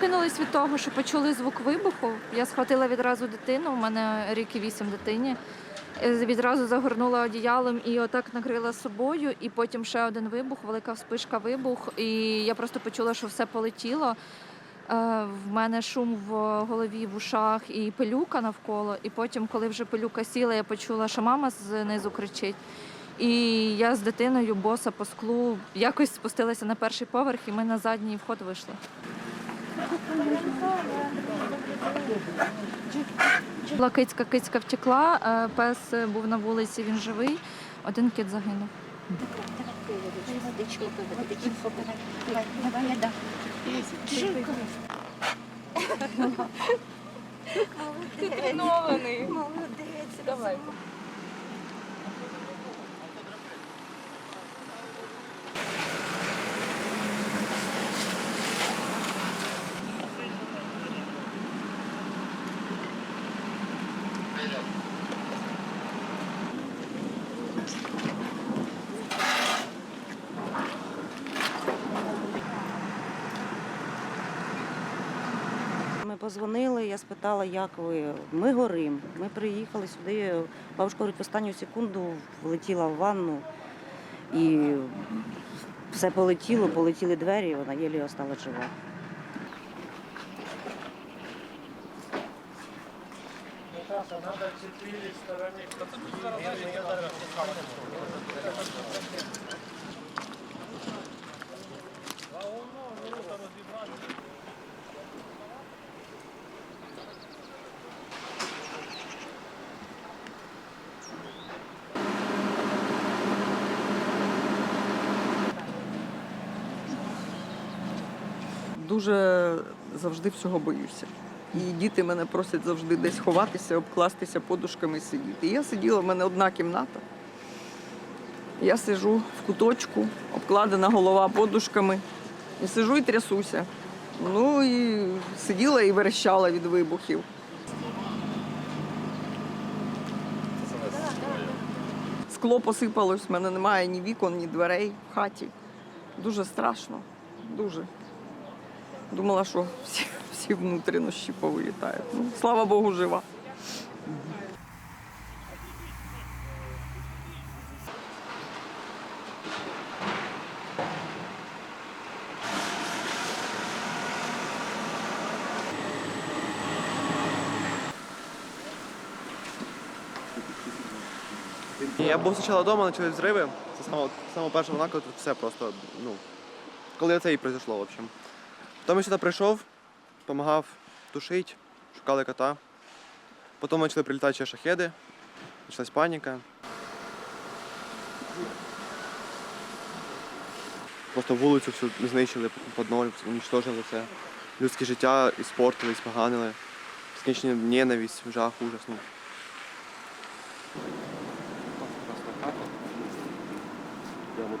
прокинулись від того, що почули звук вибуху. Я схватила відразу дитину, у мене рік і вісім дитині. Е, Відразу загорнула одіялом і отак накрила собою. І потім ще один вибух, велика вспишка вибух. І я просто почула, що все полетіло. Е, В мене шум в голові, в ушах і пилюка навколо. І потім, коли вже пилюка сіла, я почула, що мама знизу кричить. І я з дитиною боса по склу якось спустилася на перший поверх, і ми на задній вход вийшли. Була кицька, кицька втекла, е, пес був на вулиці, він живий, один кіт загинув. Ти тренований. Молодець. Давай. Позвонили, я спитала, як ви. Ми горим. Ми приїхали сюди. Бабушка говорить, в останню секунду влетіла в ванну і все полетіло, полетіли двері, і вона єлі осталась жива. Дуже завжди всього боюся. І діти мене просять завжди десь ховатися, обкластися подушками сидіти. І я сиділа, в мене одна кімната. Я сижу в куточку, обкладена голова подушками, і сижу і трясуся. Ну і сиділа і верещала від вибухів. Скло посипалось, в мене немає ні вікон, ні дверей в хаті. Дуже страшно. Дуже. Думала, що всі, всі внутрішні повилітають. Ну, слава Богу, жива. Я був спочатку вдома, почали взриви. Це перша вона, коли тут все просто, ну, коли це і пройшло, в общем. Потім я сюди прийшов, допомагав тушити, шукали кота. Потім почали прилітати ще шахеди, почалась паніка. Просто вулицю всю знищили по одному, унічтожили все. Людське життя іспортили, споганили. Скінчення ненависть, жах, ужас. Ну. Я вот.